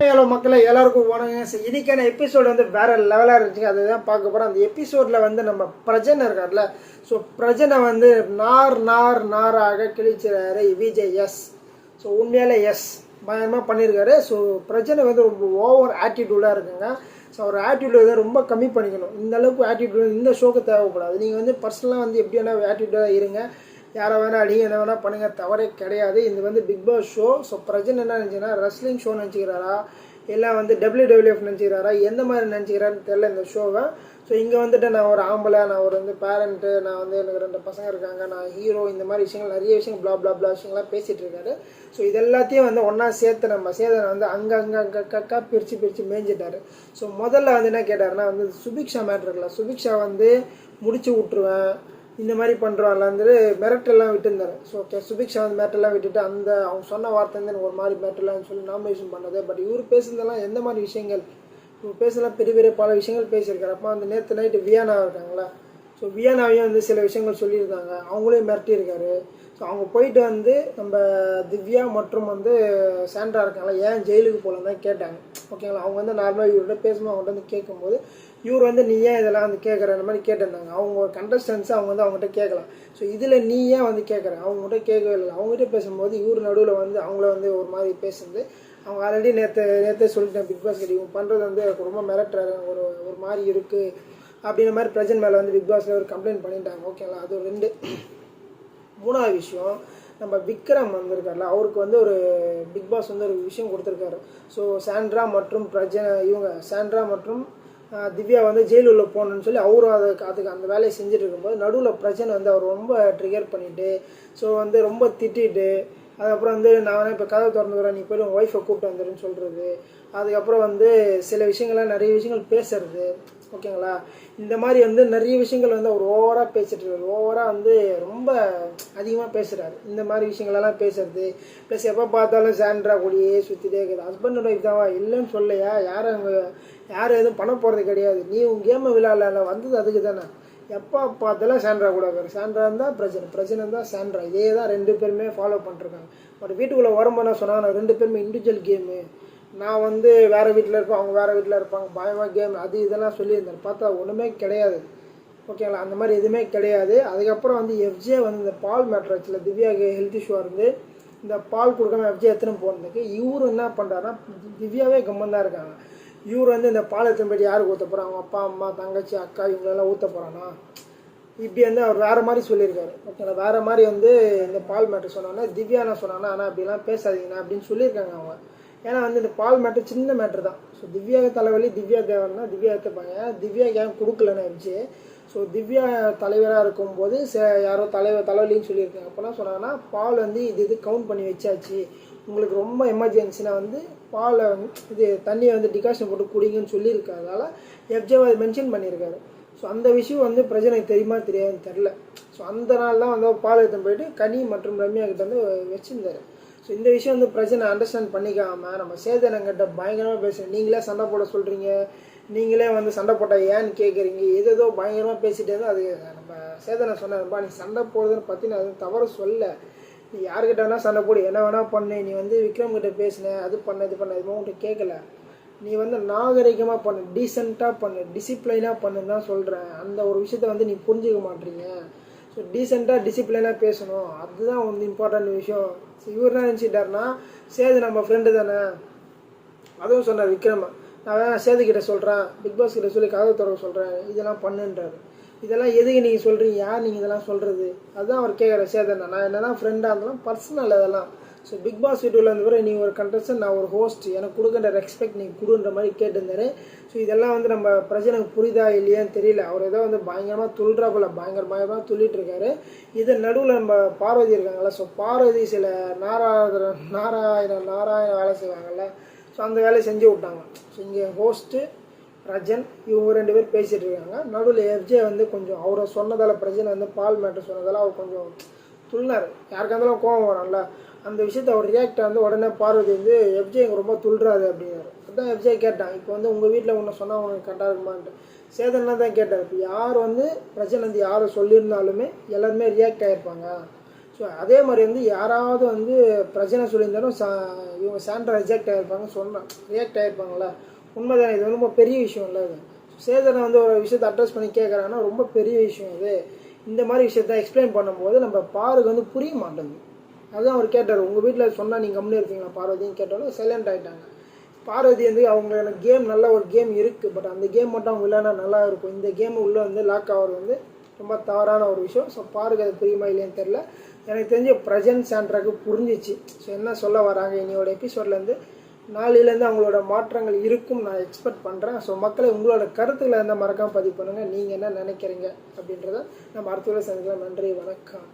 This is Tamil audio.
ஹலோ மக்களை எல்லாருக்கும் வணங்க சார் இன்னைக்கான எபிசோடு வந்து வேற லெவலாக இருந்துச்சுங்க அதுதான் பார்க்க போகிறோம் அந்த எபிசோடில் வந்து நம்ம பிரஜனை இருக்கார்ல. ஸோ பிரஜனை வந்து நார் நார் நாராக கிழிச்சிறாரு விஜய் எஸ். ஸோ உண்மையாலே எஸ். பயமாக பண்ணியிருக்காரு ஸோ பிரஜனை வந்து ரொம்ப ஓவர் ஆட்டிடியூடாக இருக்குங்க. ஸோ அவர் ஆட்டிடியூட் ரொம்ப கம்மி பண்ணிக்கணும். இந்த அளவுக்கு ஆட்டிடியூட் இந்த ஷோக்கு தேவைப்படாது. நீங்கள் வந்து பர்சனலாக வந்து எப்படி வேணால் ஆட்டிடியூடாக இருங்க. யாரை வேணால் அடிங்க என்ன வேணால் பண்ணுங்கள் தவறே கிடையாது. இது வந்து big Boss show so Prajan என்ன நினச்சிங்கன்னா ரெஸ்லிங் ஷோ நினச்சிக்கிறாரா? இல்லை வந்து டபிள்யூடபிள்யூஎஃப் நினச்சிக்கிறாரா? எந்த மாதிரி நினச்சிக்கிறான்னு தெரில இந்த ஷோவை ஸோ இங்கே வந்துட்டு நான் ஒரு ஆம்பளை நான் ஒரு வந்து பேரண்ட்டு நான் வந்து எனக்கு ரெண்டு பசங்க இருக்காங்க நான் ஹீரோ இந்த மாதிரி விஷயங்கள் நிறைய விஷயங்கள் ப்ளா ப்ளா ப்ளா விஷயங்கள்லாம் பேசிகிட்டு இருக்காரு. ஸோ இது எல்லாத்தையும் வந்து ஒன்றா சேர்த்து நம்ம சேதனை வந்து அங்கே அங்கே அங்கே கக்கா பிரித்து பிரித்து மேய்ஞ்சிட்டாரு. ஸோ முதல்ல வந்து என்ன கேட்டாருன்னா வந்து சுபிக்ஷா மேட்ரு இருக்குல்ல. சுபிக்ஷா வந்து முடிச்சு விட்ருவேன் இந்த மாதிரி பண்ணுறான்ல மிரட்டெல்லாம் விட்டுருந்தாரு. ஸோ ஓகே சுபிக்ஷா வந்து மிரட்டெல்லாம் விட்டுட்டு அந்த அவங்க சொன்ன வார்த்தை வந்து எனக்கு ஒரு மாதிரி மிரட்டலாம் சொல்லி நாமினேஷன் பண்ணது. பட் இவர் பேசுனதெல்லாம் எந்த மாதிரி விஷயங்கள்? இவர் பேசலாம் பெரிய பெரிய பல விஷயங்கள் பேசியிருக்காரு. அப்போ அந்த நேற்று நைட்டு வியானா இருக்காங்களா? ஸோ வியானாவையும் வந்து சில விஷயங்கள் சொல்லியிருந்தாங்க. அவங்களையும் மிரட்டியிருக்காரு. அவங்க போயிட்டு வந்து நம்ம திவ்யா மற்றும் வந்து சாண்ட்ரா இருக்காங்களா ஏன் ஜெயிலுக்கு போகலாம் தான் கேட்டாங்க. ஓகேங்களா அவங்க வந்து நார்மலாக இவர்கிட்ட பேசும்போது அவங்கள்ட்ட வந்து கேட்கும்போது இவர் வந்து நீ ஏன் இதெல்லாம் வந்து கேட்குற? அந்த மாதிரி கேட்டிருந்தாங்க. அவங்க ஒரு கண்டஸ்டன்ஸ் அவங்க வந்து அவங்ககிட்ட கேட்கலாம். ஸோ இதில் நீ ஏன் வந்து கேட்குற? அவங்ககிட்ட கேட்கவே இல்லை. அவங்ககிட்ட பேசும்போது இவர் நடுவில் வந்து அவங்கள வந்து ஒரு மாதிரி பேசுறது அவங்க ஆல்ரெடி நேற்று நேற்றே சொல்லிட்டேன் பிக் பாஸ் கிட்ட இவங்க பண்ணுறது வந்து எனக்கு ரொம்ப மிரட்டுறாரு. ஒரு ஒரு மாதிரி இருக்குது அப்படின்ற மாதிரி பிரஜன் மேலே வந்து பிக் பாஸில் ஒரு கம்ப்ளைண்ட் பண்ணிட்டாங்க. ஓகேங்களா அது ரெண்டு. மூணாவது விஷயம் நம்ம விக்ரம் வந்திருக்காருல அவருக்கு வந்து ஒரு பிக் பாஸ் வந்து ஒரு விஷயம் கொடுத்துருக்காரு. ஸோ சாண்ட்ரா மற்றும் பிரஜ இவங்க சாண்ட்ரா மற்றும் திவ்யா வந்து ஜெயில் உள்ள போகணும்னு சொல்லி அவரும் அதுக்கு அதுக்கு அந்த வேலையை செஞ்சுட்டு இருக்கும்போது நடுவில் பிரச்சனை வந்து அவர் ரொம்ப ட்ரிகர் பண்ணிட்டு ஸோ வந்து ரொம்ப திட்டிட்டு அதுக்கப்புறம் வந்து நான் இப்போ கதவை திறந்து வரேன் நீ போய் உங்கள் ஒய்ஃபை கூப்பிட்டு வந்துடுன்னு சொல்கிறது அதுக்கப்புறம் வந்து சில விஷயங்கள்லாம் நிறைய விஷயங்கள் பேசுறது. ஓகேங்களா? இந்த மாதிரி வந்து நிறைய விஷயங்கள் வந்து அவர் ஓவராக பேசிட்டு இருக்காரு ஓவராக வந்து ரொம்ப அதிகமாக பேசுகிறாரு இந்த மாதிரி விஷயங்களெல்லாம் பேசுறது. ப்ளஸ் எப்போ பார்த்தாலும் சாண்ட்ரா கூடயே சுற்றிட்டே இருக்குது. ஹஸ்பண்டோட ஒய்ஃப் இல்லைன்னு சொல்லையா யாரும் அவங்க யாரும் எதுவும் பண்ண போகிறது கிடையாது. நீ உன் கேமை விளையாடல வந்தது அதுக்கு தானே. எப்போ பார்த்தாலும் சாண்ட்ரா கூட இருக்காரு. சாண்ட்ரா இருந்தால் பிரச்சனை பிரச்சனை இருந்தால் சாண்ட்ரா. இதே தான் ரெண்டு பேருமே ஃபாலோ பண்ணிருக்காங்க பட் வீட்டுக்குள்ளே வரும்போது என்ன சொன்னாங்க ரெண்டு பேருமே இண்டிவிஜுவல் கேமு நான் வந்து வேறு வீட்டில் இருப்பேன் அவங்க வேறு வீட்டில் இருப்பாங்க. பயமாக கேம் அது இதெல்லாம் சொல்லியிருந்தேன். பார்த்தா ஒன்றுமே கிடையாது. ஓகேங்களா அந்த மாதிரி எதுவுமே கிடையாது. அதுக்கப்புறம் வந்து எஃப்ஜே வந்து இந்த பால் மேட்ராச்சில் வச்சுல திவ்யாவுக்கு ஹெல்த் இஷ்யூவாக இருந்து இந்த பால் கொடுக்காம எஃப்ஜே எடுத்துன்னு போனதுக்கு இவரும் என்ன பண்ணுறாருன்னா திவ்யாவே கம்மன் தான் இருக்காங்க. இவர் வந்து இந்த பால் எத்தனை போயிட்டு யாருக்கு ஊற்ற போகிறாங்க அவங்க அப்பா அம்மா தங்கச்சி அக்கா இவங்களெல்லாம் ஊற்ற போகிறானா இப்படி வந்து அவர் வேறு மாதிரி சொல்லியிருக்காரு. ஓகேங்களா வேறு மாதிரி வந்து இந்த பால் மேட்ரு சொன்னாங்கன்னா திவ்யா என்ன சொன்னாங்கன்னா ஆனால் அப்படிலாம் பேசாதீங்கண்ணா அப்படின்னு சொல்லியிருக்காங்க அவங்க. ஏன்னா வந்து இந்த பால் மேட்ரு சின்ன மேட்ரு தான். ஸோ திவ்யா தலைவலி திவ்யா தேவன் தான். திவ்யா எடுத்துப்பாங்க திவ்யா திவ்யாக்கு ஏன் கொடுக்கலன்னு வச்சு ஸோ திவ்யா தலைவராக இருக்கும்போது ச யாரோ தலைவர் தலைவலின்னு சொல்லியிருக்காங்க. அப்போனா சொன்னாங்கன்னா பால் வந்து இது இது கவுண்ட் பண்ணி வச்சாச்சு. உங்களுக்கு ரொம்ப எமர்ஜென்சினா வந்து பாலை வந்து இது தண்ணியை வந்து டிகாஷன் போட்டு குடிங்கன்னு சொல்லியிருக்கிறதால எஃப்ஜே அதை மென்ஷன் பண்ணியிருக்காரு. ஸோ அந்த விஷயம் வந்து பிரச்சனைக்கு தெரியுமா தெரியாதுன்னு தெரில ஸோ அந்த நாள் தான் வந்து பால் எடுத்துன்னு போயிட்டு கனி மற்றும் ரம்யா கிட்ட வந்து வச்சுருந்தாரு. ஸோ இந்த விஷயம் வந்து பிரச்சனை அண்டர்ஸ்டாண்ட் பண்ணிக்காம நம்ம சேதனங்கிட்ட பயங்கரமாக பேசுகிறோம் நீங்களே சண்டை போட சொல்கிறீங்க நீங்களே வந்து சண்டை போட்டால் ஏன்னு கேட்குறீங்க எது ஏதோ பயங்கரமாக பேசிட்டே இருந்தால் அது நம்ம சேதனை சொன்னாருப்பா நீ சண்டை போடுறதுன்னு பற்றி நான் அது தவறு சொல்ல. நீ யார்கிட்ட வேணால் சண்டை போடு. என்ன வேணால் பண்ணு. நீ வந்து விக்ரம் கிட்ட பேசின. அது பண்ண இது பண்ண. எதுவும் உன்கிட்ட கேட்கல நீ வந்து நாகரிகமாக பண்ணு. டீசெண்டாக பண்ணு. டிசிப்ளைனாக பண்ணுன்னு தான் சொல்கிறேன் அந்த ஒரு விஷயத்த வந்து நீ புரிஞ்சுக்க மாட்டீங்க. ஸோ டீசெண்டாக டிசிப்ளினாக பேசணும். அதுதான் வந்து இம்பார்ட்டன்ட் விஷயம். இவர் என்ன சேது நம்ம ஃப்ரெண்டு தானே? அதுவும் சொன்னார் விக்ரம். நான் வேணா சேது கிட்ட சொல்கிறேன் பிக் பாஸ் கிட்ட சொல்லி கதவு திறக்க சொல்கிறேன் இதெல்லாம் பண்ணுன்றாரு. இதெல்லாம் எதுக்கு நீங்கள் சொல்கிறீங்க யார் நீங்கள் இதெல்லாம் சொல்கிறது அதுதான் அவர் கேட்குற சேதன் நான் என்ன தான் ஃப்ரெண்டாக இருந்தாலும் பர்சனல் அதெல்லாம். ஸோ பிக் பாஸ் வீடியோவில் இருந்து வரை நீ ஒரு கண்டஸ்டன் நான் ஒரு ஹோஸ்ட் எனக்கு கொடுக்குற ரெஸ்பெக்ட் நீ கொடுன்ற மாதிரி கேட்டிருந்தாரு ஸோ இதெல்லாம் வந்து நம்ம பிரச்சனைக்கு புரிதா இல்லையான்னு தெரியல. அவர் ஏதோ வந்து பயங்கரமாக துள்ளுறா பயங்கர பயங்கரமாக துள்ளிட்டு இருக்காரு இதன் நடுவில் நம்ம பார்வதி இருக்காங்கல்ல. ஸோ பார்வதி சில நாராயண நாராயண நாராயண வேலை செய்வாங்கல்ல. ஸோ அந்த வேலையை செஞ்சு விட்டாங்க. ஸோ இங்கே ஹோஸ்ட்டு ரஜன் இவங்க ரெண்டு பேர் பேசிகிட்டு இருக்காங்க. நடுவில் எஃப்ஜே வந்து கொஞ்சம் அவரை சொன்னதால் பிரச்சனை வந்து பால் மேட்டர் சொன்னதால் அவர் கொஞ்சம் துள்ளினார். யாருக்கா இருந்தாலும் கோவம் வரும்ல. அந்த விஷயத்தை அவர் ரியாக்ட் வந்து உடனே பார்வதி வந்து எஃப்ஜே எங்க ரொம்ப துள்ளுறாரு அப்படின்னாரு. அதான் எஃப்ஜே கேட்டான் இப்போ வந்து உங்கள் வீட்டில் ஒன்று சொன்னால் உங்களுக்கு கரெக்டாக இருக்குமான்ட்டு சேதன்னா தான் கேட்டார். இப்போ யார் வந்து பிரச்சனை வந்து யாரை சொல்லியிருந்தாலுமே எல்லாருமே ரியாக்ட் ஆகிருப்பாங்க ஸோ அதே மாதிரி வந்து யாராவது வந்து பிரச்சனை சொல்லியிருந்தாலும் சா இவங்க சாண்டா ரிஜெக்ட் ஆகிருப்பாங்க சொன்னான் ரியாக்ட் ஆகிருப்பாங்களா உண்மைதானே இது ரொம்ப பெரிய விஷயம் இல்லை அது. சேதனை வந்து ஒரு விஷயத்தை அட்ரஸ் பண்ணி கேட்குறாங்கன்னா ரொம்ப பெரிய விஷயம் இது. இந்த மாதிரி விஷயத்த எக்ஸ்பிளைன் பண்ணும்போது நம்ம பாருக்கு வந்து புரிய மாட்டேங்குது. அதுதான் அவர் கேட்டார். உங்கள் வீட்டில் சொன்னால் நீங்கள் கம்முனு இருப்பீங்களா? பார்வதின்னு கேட்டாலும் சைலண்ட் ஆகிட்டாங்க பார்வதி வந்து அவங்களோட கேம் நல்ல ஒரு கேம் இருக்குது பட் அந்த கேம் மட்டும் அவங்க இல்லைன்னா நல்லா இருக்கும். இந்த கேம் உள்ளே வந்து லாக் ஆகிறது வந்து ரொம்ப தவறான ஒரு விஷயம். ஸோ பாருக்கு அது புரியுமா இல்லையான்னு தெரில எனக்கு தெரிஞ்ச ப்ரெசன்ட் சாண்ட்ராக்கு புரிஞ்சிச்சு. ஸோ என்ன சொல்ல வராங்க? இனியோட எபிசோட்லேருந்து நாளையிலேருந்து அவங்களோட மாற்றங்கள் இருக்கும் நான் எக்ஸ்பெக்ட் பண்ணுறேன் ஸோ மக்களை உங்களோட கருத்துக்களை இருந்தால் மறக்காமல் பதிவு பண்ணுங்கள் நீங்கள் என்ன நினைக்கிறீங்க? அப்படின்றத நம்ம அடுத்த சந்திக்கலாம். நன்றி வணக்கம்.